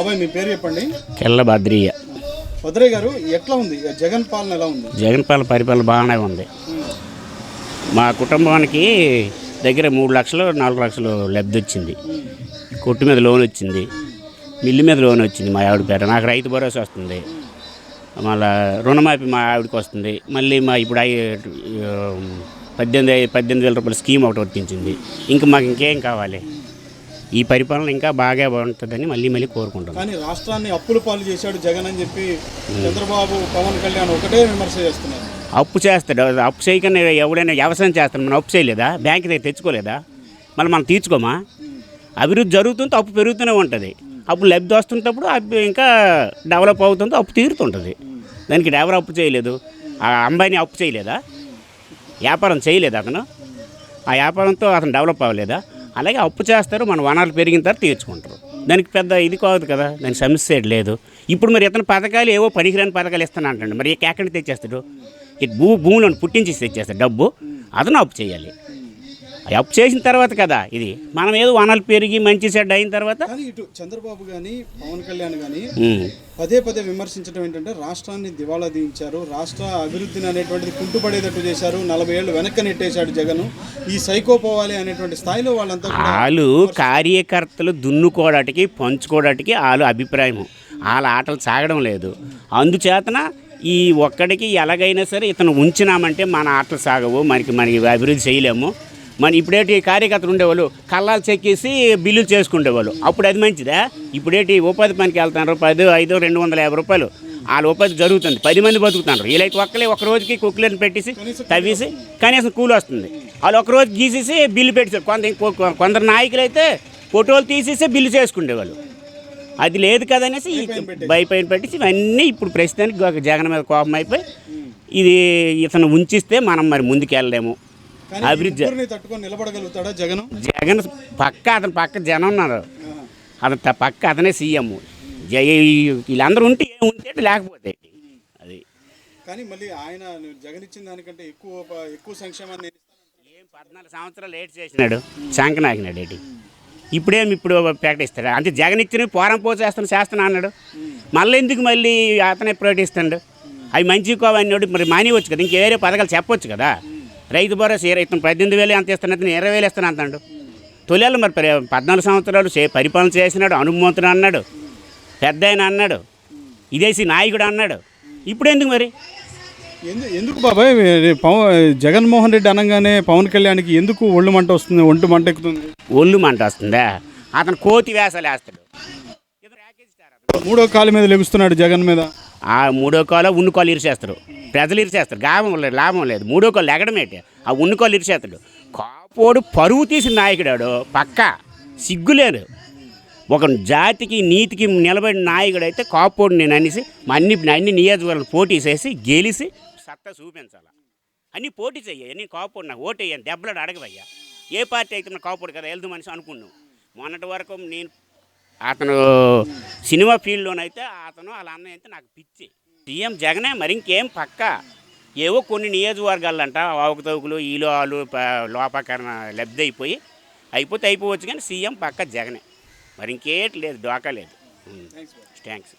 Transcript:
బాబాయ్ మీ పేరు చెప్పండి. కెల్ల భద్రియ భద్రయ్య గారు ఎట్లా ఉంది? జగన్ పాలన ఎలా ఉంది? జగన్ పాలన పరిపాలన బాగానే ఉంది. మా కుటుంబానికి దగ్గర మూడు లక్షలు నాలుగు లక్షలు లబ్ధి వచ్చింది. కొట్టు మీద లోన్ వచ్చింది. మిల్లు మీద లోన్ వచ్చింది మా ఆవిడ పేర నాకు రైతు భరోసా వస్తుంది. మళ్ళా రుణమాఫీ మా ఆవిడకి వస్తుంది. మళ్ళీ మా ఇప్పుడు పద్దెనిమిది పద్దెనిమిది వేల రూపాయల స్కీమ్ ఒకటి వర్తించింది ఇంకా మాకు ఇంకేం కావాలి? ఈ పరిపాలన ఇంకా బాగా ఉంటుందని మళ్ళీ మళ్ళీ కోరుకుంటున్నాం. కానీ రాష్ట్రాన్ని అప్పుల పాలు చేశాడు జగన్ అని చెప్పి చంద్రబాబు పవన్ కళ్యాణ్ ఒకటే విమర్శ చేస్తున్నారు. అప్పు చేస్తాడు. అప్పు చేయకుండా ఎవడైనా వ్యవసాయం చేస్తాడు. మనం అప్పు చేయలేదా? బ్యాంక్ దగ్గర తెచ్చుకోలేదా? మళ్ళీ మనం తీర్చుకోమా? అభివృద్ధి జరుగుతుంటే అప్పు పెరుగుతూనే ఉంటుంది. అప్పు లబ్ధి వస్తుంటప్పుడు అప్పు ఇంకా డెవలప్ అవుతుంటే అప్పు తీరుతుంటుంది. దానికి ఎవరు అప్పు చేయలేదు? ఆ అంబానీ అప్పు చేయలేదా? వ్యాపారం చేయలేదు అతను? ఆ వ్యాపారంతో అతను డెవలప్ అవ్వలేదా? అలాగే అప్పు చేస్తారు మన వనరులు పెరిగిన తర్వాత తీర్చుకుంటారు. దానికి పెద్ద ఇది కాదు కదా దాని సమస్య లేదు. ఇప్పుడు మరి ఇతను పథకాలు ఏవో పనికిరాని పథకాలు ఇస్తాను అంటాడు. మరి ఎక్కడి తెచ్చేస్తాడు? ఇటు భూ భూములను పుట్టించి తెచ్చేస్తాడు డబ్బు. అతను అప్పు చేయాలి. అప్పు చేసిన తర్వాత కదా ఇది. మనం ఏదో వనరులు పెరిగి మంచి చెడ్డ అయిన తర్వాత కానీ ఇటు చంద్రబాబు కానీ పవన్ కళ్యాణ్ కానీ పదే పదే విమర్శించడం ఏంటంటే రాష్ట్రాన్ని దివాళా దించారు రాష్ట్ర అభివృద్ధిని అనేటువంటిది కుంటుపడేటట్టు చేశారు. నలభై ఏళ్ళు వెనక్కి నెట్టేశాడు జగన్. ఈ సైకో పోవాలి అనేటువంటి స్థాయిలో వాళ్ళంతా వాళ్ళు కార్యకర్తలు దున్నుకోవడానికి పంచుకోవడానికి వాళ్ళ అభిప్రాయం. వాళ్ళ ఆటలు సాగడం లేదు. అందుచేతన ఈ ఒక్కడికి ఎలాగైనా సరే ఇతను ఉంచినామంటే మన ఆటలు సాగవు మనకి మనకి అభివృద్ధి చేయలేము. మన ఇప్పుడేటి కార్యకర్తలు ఉండేవాళ్ళు కళ్ళాలు చెక్కేసి బిల్లులు చేసుకునేవాళ్ళు అప్పుడు అది మంచిదా? ఇప్పుడేటి ఉపాధి పనికి వెళ్తున్నారు పది ఐదు రెండు వందల యాభై రూపాయలు. వాళ్ళ ఉపాధి జరుగుతుంది పది మంది బతుకుతున్నారు. వీళ్ళైతే ఒక్కలే ఒక రోజుకి కుక్కలను పెట్టేసి తవ్వేసి కనీసం కూలి వస్తుంది. వాళ్ళు ఒక రోజు గీసేసి బిల్లు పెట్టేసారు కొంత కొందరు నాయకులు అయితే ఫోటోలు తీసేసి బిల్లు చేసుకునేవాళ్ళు అది లేదు కదనేసి ఈ భయపైన పెట్టేసి ఇవన్నీ ఇప్పుడు ప్రస్తుతానికి జగన్ మీద కోపం అయిపోయి ఇది ఇతను ఉంచిస్తే మనం మరి ముందుకు వెళ్ళలేము అభివృద్ధి. తట్టుకొని నిలబడగలుగుతాడా జగన్? జగన్ పక్క అతని పక్క జనం ఉన్నారు. అతను పక్క అతనే సీఎం. వీళ్ళందరూ ఉంటే ఉంటే లేకపోతే? అది. కానీ మళ్ళీ ఆయన జగన్ ఇచ్చిన దానికంటే ఎక్కువ ఎక్కువ సంక్షేమాన్ని. ఏం పద్నాలుగు సంవత్సరాలు లేట్ చేసినాడు శంకనాకినాడు ఏంటి ఇప్పుడేం ఇప్పుడు ప్రకటిస్తాడు అంటే జగన్ ఇచ్చిన పోరం పోసేస్తాను చేస్తాను అన్నాడు. మళ్ళీ ఎందుకు మళ్ళీ అతనే ప్రకటిస్తాడు? అవి మంచి కోవన్నాడు మరి మానేవచ్చు కదా. ఇంక వేరే పథకాలు చెప్పొచ్చు కదా. రైతు భరోసా ఇరవై ఇతను పద్దెనిమిది వేలు ఎంత ఇస్తాను అతను ఇరవై వేలు ఇస్తాను అంటాడు. తొలేళ్ళు మరి పద్నాలుగు సంవత్సరాలు చే పరిపాలన చేసినాడు అనుమంతుడు అన్నాడు పెద్ద ఆయన అన్నాడు ఇదేసి నాయకుడు అన్నాడు. ఇప్పుడు ఎందుకు మరి? ఎందు ఎందుకు బాబాయ్ పవన్ జగన్మోహన్ రెడ్డి అనగానే పవన్ కళ్యాణ్కి ఎందుకు ఒళ్ళు మంట వస్తుంది ఒంటు మంట ఎక్కుతుంది? ఒళ్ళు మంట వస్తుందా? అతను కోతి వేసాలు వేస్తాడు. మూడో కాలు మీద లెగుస్తున్నాడు జగన్ మీద. ఆ మూడో కాలు ఉన్ని కాలు ఇరిచేస్తారు ప్రజలు ఇరిచేస్తారు లాభం లేదు లాభం లేదు. మూడో కాలు ఎగడమేటి ఆ ఉన్ని కాలు ఇరిచేస్తాడు కాపోడు పరువు తీసిన నాయకుడాడు పక్క సిగ్గులేడు ఒక జాతికి నీతికి నిలబడిన నాయకుడు అయితే కాపోడు నేను అనేసి మా అన్ని అన్ని నియోజకవర్గాలు పోటీ చేసి గెలిచి సత్తా చూపించాలి. అన్నీ పోటీ చెయ్యి నేను కాపోడు నాకు ఓటు వేయను దెబ్బలాడు అడగవయ్యా. ఏ పార్టీ అయితే కాపోడు కదా వెళ్దు మనిషి అనుకున్నావు మొన్నటి వరకు నేను అతను సినిమా ఫీల్డ్లోనైతే అతను వాళ్ళ అన్నయ్య అయితే నాకు పిచ్చి. సీఎం జగనే మరి ఇంకేం పక్క? ఏవో కొన్ని నియోజకవర్గాలంట అవకతవకలు ఈలో వాళ్ళు ప- లోపాకరణ లబ్ధి అయిపోయి అయిపోతే అయిపోవచ్చు కానీ సీఎం పక్క జగనే. మరి ఇంకేటి లేదు డోకా లేదు. థ్యాంక్స్